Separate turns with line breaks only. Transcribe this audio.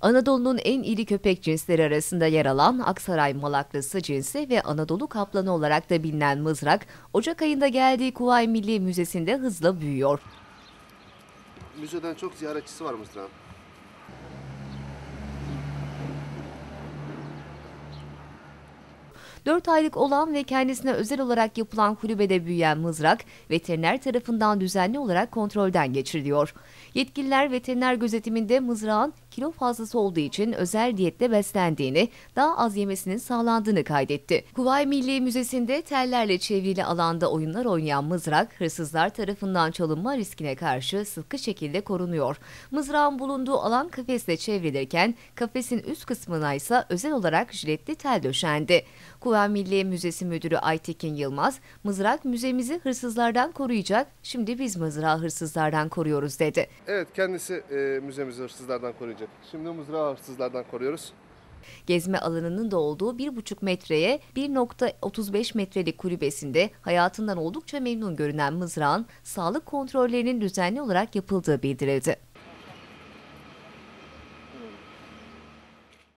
Anadolu'nun en iri köpek cinsleri arasında yer alan Aksaray Malaklısı cinsi ve Anadolu Kaplanı olarak da bilinen mızrak, Ocak ayında geldiği Kuvay Milli Müzesi'nde hızla büyüyor.
Müzeden çok ziyaretçisi var Mızrağın.
Dört aylık olan ve kendisine özel olarak yapılan kulübede büyüyen mızrak, veteriner tarafından düzenli olarak kontrolden geçiriliyor. Yetkililer veteriner gözetiminde mızrağın kilo fazlası olduğu için özel diyetle beslendiğini, daha az yemesinin sağlandığını kaydetti. Kuvay Milli Müzesi'nde tellerle çevrili alanda oyunlar oynayan mızrak, hırsızlar tarafından çalınma riskine karşı sıkı şekilde korunuyor. Mızrağın bulunduğu alan kafesle çevrilirken, kafesin üst kısmına ise özel olarak jiletli tel döşendi. Kuvay Milli Müzesi Müdürü Aytekin Yılmaz, mızrak müzemizi hırsızlardan koruyacak, şimdi biz mızrağı hırsızlardan koruyoruz dedi.
Evet kendisi e, müzemizi hırsızlardan koruyacak. Şimdi mızrağı hırsızlardan koruyoruz.
Gezme alanının da olduğu 1,5 metreye 1.35 metrelik kulübesinde hayatından oldukça memnun görünen mızrağın sağlık kontrollerinin düzenli olarak yapıldığı bildirildi.